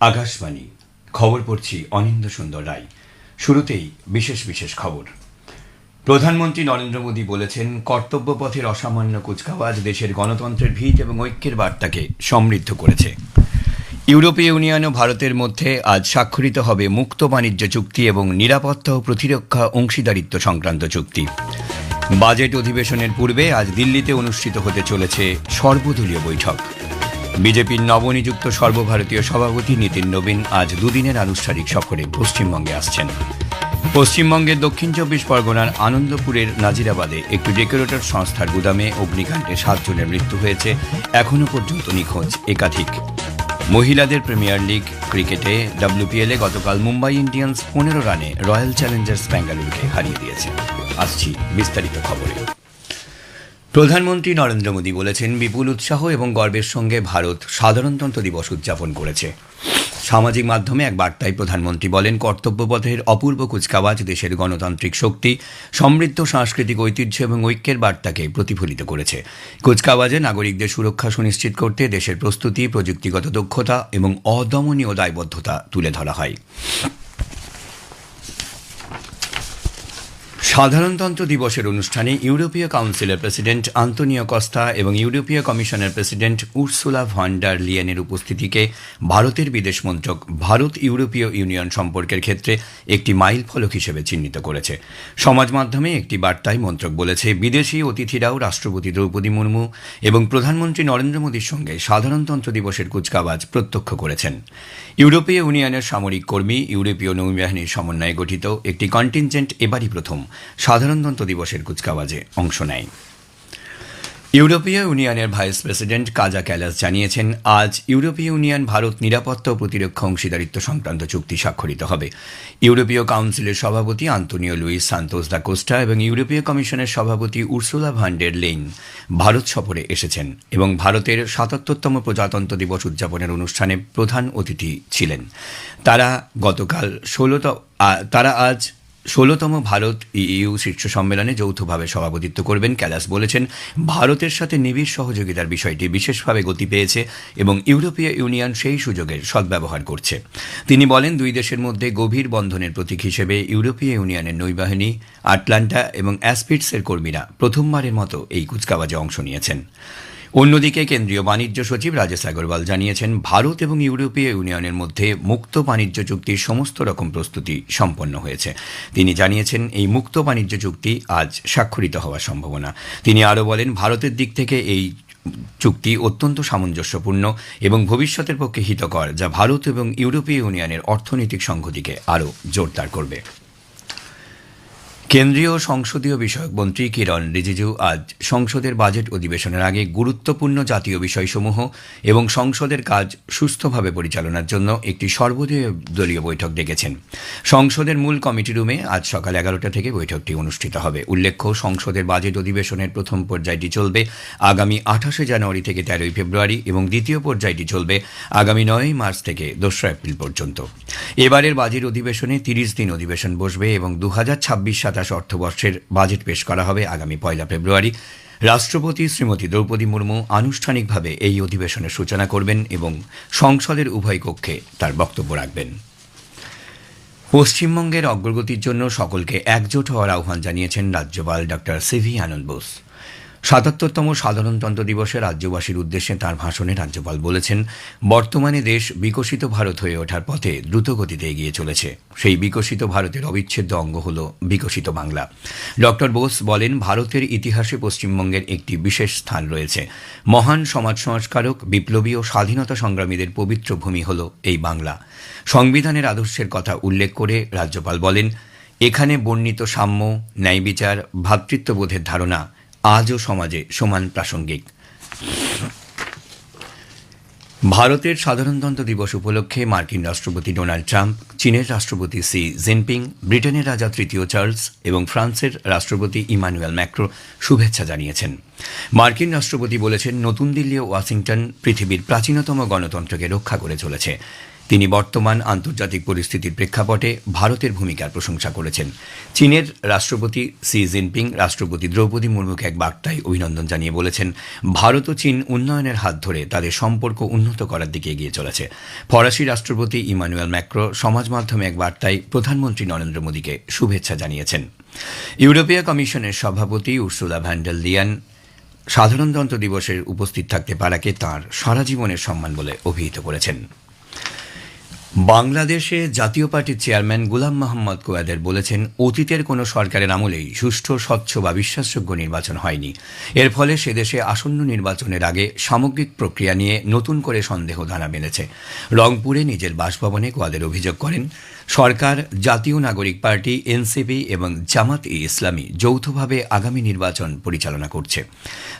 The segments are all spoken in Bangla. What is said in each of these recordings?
আকাশবাণী। খবর পড়ছি অনিন্দ সুন্দর রায়। শুরুতেই বিশেষ বিশেষ খবর। প্রধানমন্ত্রী নরেন্দ্র মোদী বলেছেন, কর্তব্য পথের অসামান্য কুচকাওয়াজ দেশের গণতন্ত্রের ভিত এবং ঐক্যের বার্তাকে সমৃদ্ধ করেছে। ইউরোপীয় ইউনিয়ন ও ভারতের মধ্যে আজ স্বাক্ষরিত হবে মুক্ত বাণিজ্য চুক্তি এবং নিরাপত্তা ও প্রতিরক্ষা অংশীদারিত্ব সংক্রান্ত চুক্তি। বাজেট অধিবেশনের পূর্বে আজ দিল্লিতে অনুষ্ঠিত হতে চলেছে সর্বদলীয় বৈঠক। বিজেপির নবনিযুক্ত সর্বভারতীয় সভাপতি নীতিন নবীন আজ দুদিনের আনুষ্ঠানিক সফরে পশ্চিমবঙ্গে আসছেন। পশ্চিমবঙ্গের দক্ষিণ চব্বিশ পরগনার আনন্দপুরের নাজিরাবাদে একটি ডেকোরেটর সংস্থার গুদামে অগ্নিকাণ্ডে সাতজনের মৃত্যু হয়েছে এখনও পর্যন্ত নিখোঁজ একাধিক। মহিলাদের প্রিমিয়ার লিগ ক্রিকেটে ডাব্লিউপিএলে গতকাল মুম্বাই ইন্ডিয়ান্স পনেরো রানে রয়্যাল চ্যালেঞ্জার্স বেঙ্গালুরুকে হারিয়ে দিয়েছে। আসছি বিস্তারিত খবরে। প্রধানমন্ত্রী নরেন্দ্র মোদী বলেছেন, বিপুল উৎসাহ এবং গর্বের সঙ্গে ভারত সাধারণতন্ত্র দিবস উদযাপন করেছে। সামাজিক মাধ্যমে এক বার্তায় প্রধানমন্ত্রী বলেন, কর্তব্যপথের অপূর্ব কুচকাওয়াজ দেশের গণতান্ত্রিক শক্তি, সমৃদ্ধ সাংস্কৃতিক ঐতিহ্য এবং ঐক্যের বার্তাকে প্রতিফলিত করেছে। কুচকাওয়াজে নাগরিকদের সুরক্ষা সুনিশ্চিত করতে দেশের প্রস্তুতি, প্রযুক্তিগত দক্ষতা এবং অদমনীয় দায়বদ্ধতা তুলে ধরা হয়। সাধারণতন্ত্র দিবসের অনুষ্ঠানে ইউরোপীয় কাউন্সিলের প্রেসিডেন্ট আন্তোনিও কস্তা এবং ইউরোপীয় কমিশনের প্রেসিডেন্ট উর্সুলা ভন ডার লিয়েনের উপস্থিতিকে ভারতের বিদেশ মন্ত্রক ভারত ইউরোপীয় ইউনিয়ন সম্পর্কের ক্ষেত্রে একটি মাইল ফলক হিসেবে চিহ্নিত করেছে। সমাজ মাধ্যমে একটি বার্তায় মন্ত্রক বলেছে, বিদেশি অতিথিরাও রাষ্ট্রপতি দ্রৌপদী মুর্মু এবং প্রধানমন্ত্রী নরেন্দ্র মোদীর সঙ্গে সাধারণতন্ত্র দিবসের কুচকাওয়াজ প্রত্যক্ষ করেছেন। ইউরোপীয় ইউনিয়নের সামরিক কর্মী, ইউরোপীয় নৌবাহিনীর সমন্বয়ে গঠিত একটি কন্টিনজেন্ট এবারই প্রথম। সাধারণতন্ত্র দিবসের কুচকাওয়াজে অংশ নেয়। ইউরোপীয় ইউনিয়নের ভাইস প্রেসিডেন্ট কাজা ক্যালাস জানিয়েছেন, আজ ইউরোপীয় ইউনিয়ন ভারত নিরাপত্তা ও প্রতিরক্ষা অংশীদারিত্ব সংক্রান্ত চুক্তি স্বাক্ষরিত হবে। ইউরোপীয় কাউন্সিলের সভাপতি Antonio Luis Santos da Costa এবং ইউরোপীয় কমিশনের সভাপতি উর্সুলা ভান্ডের লেইন ভারত সফরে এসেছেন এবং ভারতের সাতাত্তরতম প্রজাতন্ত্র দিবস উদযাপনের অনুষ্ঠানে প্রধান অতিথি ছিলেন। তারা গতকাল ষোলত তারা আজ ষোলোতম ভারত ইইউ শীর্ষ সম্মেলনে যৌথভাবে সভাপতিত্ব করবেন ক্যালাস বলেছেন, ভারতের সাথে নিবিড় সহযোগিতার বিষয়টি বিশেষভাবে গতি পেয়েছে এবং ইউরোপীয় ইউনিয়ন সেই সুযোগের সদ্ব্যবহার করছে। তিনি বলেন, দুই দেশের মধ্যে গভীর বন্ধনের প্রতীক হিসেবে ইউরোপীয় ইউনিয়নের নৌবাহিনী, আটলান্টা এবং অ্যাসপিটসের কর্মীরা প্রথমবারের মতো এই কুচকাওয়াজে অংশ নিয়েছেন। অন্যদিকে কেন্দ্রীয় বাণিজ্য সচিব রাজেশ আগরওয়াল জানিয়েছেন, ভারত এবং ইউরোপীয় ইউনিয়নের মধ্যে মুক্ত বাণিজ্য চুক্তির সমস্ত রকম প্রস্তুতি সম্পন্ন হয়েছে। তিনি জানিয়েছেন, এই মুক্ত বাণিজ্য চুক্তি আজ স্বাক্ষরিত হওয়ার সম্ভাবনা। তিনি আরও বলেন, ভারতের দিক থেকে এই চুক্তি অত্যন্ত সামঞ্জস্যপূর্ণ এবং ভবিষ্যতের পক্ষে হিতকর, যা ভারত এবং ইউরোপীয় ইউনিয়নের অর্থনৈতিক সংহতিকে আরও জোরদার করবে। কেন্দ্রীয় সংসদীয় বিষয়ক মন্ত্রী কিরণ রিজিজু আজ সংসদের বাজেট অধিবেশনের আগে গুরুত্বপূর্ণ জাতীয় বিষয়সমূহ এবং সংসদের কাজ সুস্থভাবে পরিচালনার জন্য একটি সর্বদলীয় বৈঠক ডেকেছেন। সংসদের মূল কমিটি রুমে আজ সকাল এগারোটা থেকে বৈঠকটি অনুষ্ঠিত হবে। উল্লেখ্য, সংসদের বাজেট অধিবেশনের প্রথম পর্যায়টি চলবে আগামী আঠাশে জানুয়ারি থেকে তেরোই ফেব্রুয়ারি এবং দ্বিতীয় পর্যায়টি চলবে আগামী নয়ই মার্চ থেকে দোসরা এপ্রিল পর্যন্ত। এবারের বাজেট অধিবেশনে তিরিশ দিন অধিবেশন বসবে এবং দু হাজার ছাব্বিশ সাতাশ অর্থবর্ষের বাজেট পেশ করা হবে আগামী পয়লা ফেব্রুয়ারি। রাষ্ট্রপতি শ্রীমতী দ্রৌপদী মুর্মু আনুষ্ঠানিকভাবে এই অধিবেশনের সূচনা করবেন এবং সংসদের উভয় কক্ষে তার বক্তব্য রাখবেন। পশ্চিমবঙ্গের অগ্রগতির জন্য সকলকে একজোট হওয়ার আহ্বান জানিয়েছেন রাজ্যপাল doctor C V Ananda Bose. সাতাত্তরতম সাধারণতন্ত্র দিবসে রাজ্যবাসীর উদ্দেশ্যে তার ভাষণে রাজ্যপাল বলেছেন, বর্তমানে দেশ বিকশিত ভারত হয়ে ওঠার পথে দ্রুতগতিতে এগিয়ে চলেছে। সেই বিকশিত ভারতের অবিচ্ছেদ্য অঙ্গ হল বিকশিত বাংলা। ডক্টর বোস বলেন, ভারতের ইতিহাসে পশ্চিমবঙ্গের একটি বিশেষ স্থান রয়েছে। মহান সমাজ সংস্কারক, বিপ্লবী ও স্বাধীনতা সংগ্রামীদের পবিত্র ভূমি হল এই বাংলা। সংবিধানের আদর্শের কথা উল্লেখ করে রাজ্যপাল বলেন, এখানে বর্ণিত সাম্য, ন্যায় বিচার ভ্রাতৃত্ববোধের ধারণা আজও সমাজে সমান প্রাসঙ্গিক। ভারতের সাধারণতন্ত্র দিবস উপলক্ষে মার্কিন রাষ্ট্রপতি ডোনাল্ড ট্রাম্প, চীনের রাষ্ট্রপতি সি জিনপিং, ব্রিটেনের রাজা তৃতীয় চার্লস এবং ফ্রান্সের রাষ্ট্রপতি ইমানুয়েল ম্যাক্রো শুভেচ্ছা জানিয়েছেন। মার্কিন রাষ্ট্রপতি বলেছেন, নতুন দিল্লি ও ওয়াশিংটন পৃথিবীর প্রাচীনতম গণতন্ত্রকে রক্ষা করে চলেছে। তিনি বর্তমান আন্তর্জাতিক পরিস্থিতির প্রেক্ষাপটে ভারতের ভূমিকার প্রশংসা করেছেন। চীনের রাষ্ট্রপতি সি জিনপিং, রাষ্ট্রপতি দ্রৌপদী মুর্মুকে এক বার্তায় অভিনন্দন জানিয়ে বলেছেন, ভারত ও চীন উন্নয়নের হাত ধরে তাদের সম্পর্ক উন্নত করার দিকে এগিয়ে চলেছে। ফরাসি রাষ্ট্রপতি ইমানুয়েল ম্যাক্রো সমাজ মাধ্যমে এক বার্তায় প্রধানমন্ত্রী নরেন্দ্র মোদীকে শুভেচ্ছা জানিয়েছেন। ইউরোপীয় কমিশনের সভাপতি উর্সুলা ভ্যান্ডেল লিয়ান, সাধারণতন্ত্র দিবসের উপস্থিত থাকতে পারাকে তাঁর সারা জীবনের সম্মান বলে অভিহিত করেছেন। বাংলাদেশে জাতীয় পার্টির চেয়ারম্যান গুলাম মোহাম্মদ কোয়াদের বলেছেন, অতীতের কোনো সরকারের আমলেই সুষ্ঠু, স্বচ্ছ বা বিশ্বাসযোগ্য নির্বাচন হয়নি। এর ফলে সে দেশে আসন্ন নির্বাচনের আগে সামগ্রিক প্রক্রিয়া নিয়ে নতুন করে সন্দেহ ধারা বেঁধেছে রংপুরে নিজের বাসভবনে কোয়াদের অভিযোগ করেন, সরকার, জাতীয় নাগরিক পার্টি, এনসিপি এবং জামাত ই ইসলামী যৌথভাবে আগামী নির্বাচন পরিচালনা করছে।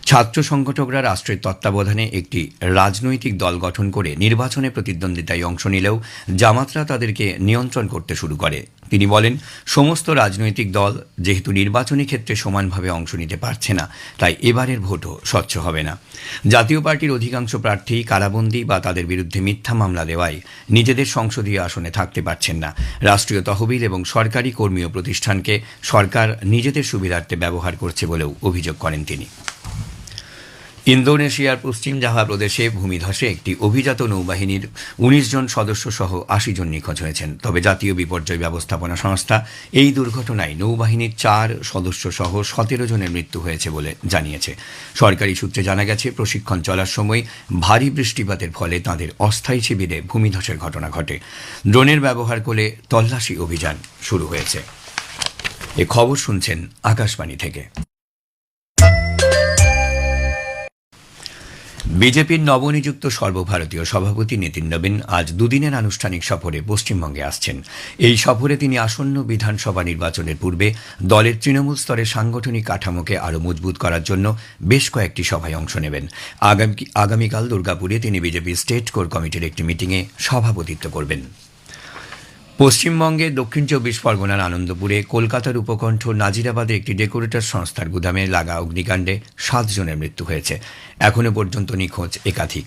ছাত্র সংগঠকরা রাষ্ট্রের তত্ত্বাবধানে একটি রাজনৈতিক দল গঠন করে নির্বাচনে প্রতিদ্বন্দ্বিতায় অংশ নিলেও জামাতরা তাদেরকে নিয়ন্ত্রণ করতে শুরু করে। তিনি বলেন, সমস্ত রাজনৈতিক দল যেহেতু নির্বাচনী ক্ষেত্রে সমানভাবে অংশ নিতে পারছে না, তাই এবারের ভোটও স্বচ্ছ হবে না। জাতীয় পার্টির অধিকাংশ প্রার্থী কারাবন্দী বা তাদের বিরুদ্ধে মিথ্যা মামলা দেওয়ায় নিজেদের সংসদীয় আসনে থাকতে পারছেন না। রাষ্ট্রীয় তহবিল এবং সরকারি কর্মীয় প্রতিষ্ঠানকে সরকার নিজেদের সুবিধার্থে ব্যবহার করছে বলেও অভিযোগ করেন তিনি। ইন্দোনেশিয়ার পশ্চিম জাভা প্রদেশে ভূমিধসে একটি অভিজাত নৌবাহিনীর উনিশ জন সদস্য সহ আশি জন নিখোঁজ হয়েছেন। তবে জাতীয় বিপর্যয় ব্যবস্থাপনা সংস্থা এই দুর্ঘটনায় নৌবাহিনীর চার সদস্য সহ সতেরো জনের মৃত্যু হয়েছে বলে জানিয়েছে। সরকারি সূত্রে জানা গেছে, প্রশিক্ষণ চলার সময় ভারী বৃষ্টিপাতের ফলে তাঁদের অস্থায়ী শিবিরে ভূমিধসের ঘটনা ঘটে। ড্রোনের ব্যবহার করে তল্লাশি অভিযান শুরু হয়েছে। এ খবর শুনছেন আকাশবাণী থেকে। বিজেপির নবনিযুক্ত সর্বভারতীয় সভাপতি নীতিন নবীন আজ দুদিনের আনুষ্ঠানিক সফরে পশ্চিমবঙ্গে আসছেন। এই সফরে তিনি আসন্ন বিধানসভা নির্বাচনের পূর্বে দলের তৃণমূল স্তরে সাংগঠনিক কাঠামোকে আরও মজবুত করার জন্য বেশ কয়েকটি সভায় অংশ নেবেন। আগামী আগামীকাল দুর্গাপুরে তিনি বিজেপি স্টেট কোর কমিটির একটি মিটিংয়ে সভাপতিত্ব করবেন। পশ্চিমবঙ্গে দক্ষিণ চব্বিশ পরগনার আনন্দপুরে কলকাতার উপকণ্ঠ নাজিরাবাদে একটি ডেকোরেটর সংস্থার গুদামে লাগা অগ্নিকাণ্ডে সাতজনের মৃত্যু হয়েছে। এখনও পর্যন্ত নিখোঁজ একাধিক।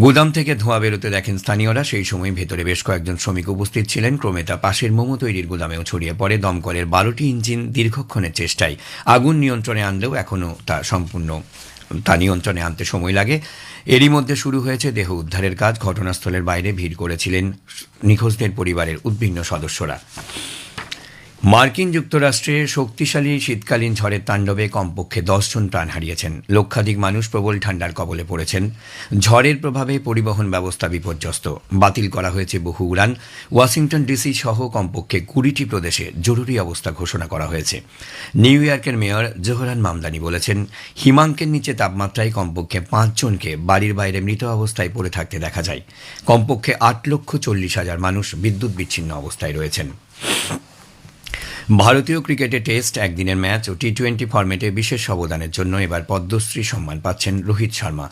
গুদাম থেকে ধোঁয়া বেরোতে দেখেন স্থানীয়রা। সেই সময় ভেতরে বেশ কয়েকজন শ্রমিক উপস্থিত ছিলেন। ক্রমে তা পাশের মোমো তৈরির গুদামেও ছড়িয়ে পড়ে। দমকলের বারোটি ইঞ্জিন দীর্ঘক্ষণের চেষ্টায়। আগুন নিয়ন্ত্রণে আনলেও এখনও তা সম্পূর্ণ, তা নিয়ন্ত্রণে আনতে সময় লাগে। এরই মধ্যে শুরু হয়েছে দেহ উদ্ধারের কাজ। ঘটনাস্থলের বাইরে ভিড় করেছিলেন নিখোঁজদের পরিবারের উদ্বিগ্ন সদস্যরা। মার্কিন যুক্তরাষ্ট্রে শক্তিশালী শীতকালীন ঝড়ের তাণ্ডবে কমপক্ষে দশজন প্রাণ হারিয়েছেন। লক্ষাধিক মানুষ প্রবল ঠান্ডার কবলে পড়েছেন। ঝড়ের প্রভাবে পরিবহন ব্যবস্থা বিপর্যস্ত। বাতিল করা হয়েছে বহু উড়ান। ওয়াশিংটন ডিসি সহ কমপক্ষে কুড়িটি প্রদেশে জরুরি অবস্থা ঘোষণা করা হয়েছে। নিউ ইয়র্কের মেয়র জোহরান মামদানি বলেছেন, হিমাঙ্কের নিচে তাপমাত্রায় কমপক্ষে পাঁচজনকে বাড়ির বাইরে মৃত অবস্থায় পড়ে থাকতে দেখা যায়। কমপক্ষে আট লক্ষ চল্লিশ হাজার মানুষ বিদ্যুৎ বিচ্ছিন্ন অবস্থায় রয়েছেন। ভারতীয় ক্রিকেটে টেস্ট, একদিনের ম্যাচ ও টি টোয়েন্টি ফরম্যাটে বিশেষ অবদানের জন্য এবার পদ্মশ্রী সম্মান পাচ্ছেন রোহিত শর্মা।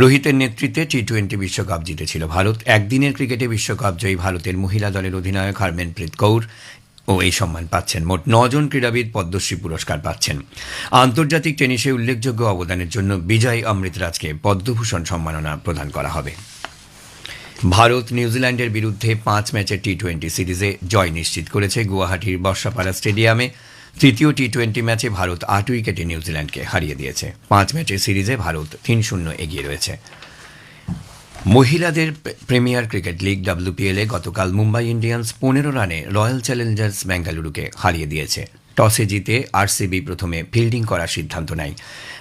রোহিতের নেতৃত্বে টি টোয়েন্টি বিশ্বকাপ জিতেছিল ভারত। একদিনের ক্রিকেটে বিশ্বকাপ জয়ী ভারতের মহিলা দলের অধিনায়ক হারমেনপ্রীত কৌর ও এই সম্মান পাচ্ছেন। মোট নজন ক্রীড়াবিদ পদ্মশ্রী পুরস্কার পাচ্ছেন। আন্তর্জাতিক টেনিসে উল্লেখযোগ্য অবদানের জন্য বিজয় অমৃতরাজকে পদ্মভূষণ সম্মাননা প্রদান করা হবে। ভারত নিউজিল্যান্ডের বিরুদ্ধে পাঁচ ম্যাচের টি টোয়েন্টি সিরিজে জয় নিশ্চিত করেছে গুয়াহাটির বর্ষাপাড়া স্টেডিয়ামে। তৃতীয় টি টোয়েন্টি ম্যাচে ভারত আট উইকেটে নিউজিল্যান্ডকে হারিয়ে দিয়েছে। পাঁচ ম্যাচের সিরিজে ভারত তিন শূন্য এগিয়ে রয়েছে। মহিলাদের প্রিমিয়ার ক্রিকেট লিগ ডাব্লিউপিএলে গতকাল মুম্বাই ইন্ডিয়ান্স পনেরো রানে রয়্যাল চ্যালেঞ্জার্স বেঙ্গালুরুকে হারিয়ে দিয়েছে। টসে জিতে আরসিবি প্রথমে ফিল্ডিং করার সিদ্ধান্ত নেয়।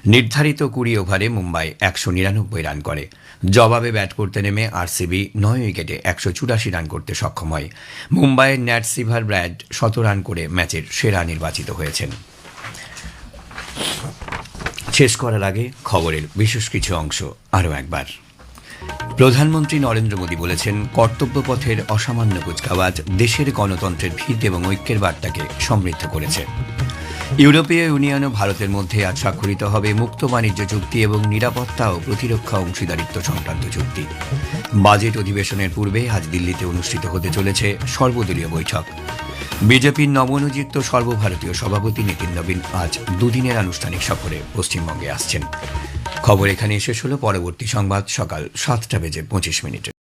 নির্ধারিত কুড়ি ওভারে মুম্বাই একশো নিরানব্বই রান করে। জবাবে ব্যাট করতে নেমে আরসিবি নয় উইকেটে একশো চুরাশি রান করতে সক্ষম হয়। মুম্বাইয়ের ন্যাট সিভার ব্র্যাড শত রান করে ম্যাচের সেরা নির্বাচিত হয়েছেন। শেষ করার আগে খবরের বিশেষ কিছু অংশ আরও একবার। প্রধানমন্ত্রী নরেন্দ্র মোদী বলেছেন কর্তব্যপথের অসামান্য কুচকাওয়াজ দেশের গণতন্ত্রের ভিত এবং ঐক্যের বার্তাকে সমৃদ্ধ করেছে। ইউরোপীয় ইউনিয়ন ও ভারতের মধ্যে আজ স্বাক্ষরিত হবে মুক্ত বাণিজ্য চুক্তি এবং নিরাপত্তা ও প্রতিরক্ষা অংশীদারিত্ব সংক্রান্ত চুক্তি। বাজেট অধিবেশনের পূর্বে আজ দিল্লিতে অনুষ্ঠিত হতে চলেছে সর্বদলীয় বৈঠক। বিজেপির নবনিযুক্ত সর্বভারতীয় সভাপতি নীতিন নবীন আজ দুদিনের আনুষ্ঠানিক সফরে পশ্চিমবঙ্গে আসছেন। খবর এখানে শেষ হলো। পরবর্তী সংবাদ সকাল সাতটা বেজে পঁচিশ মিনিটে।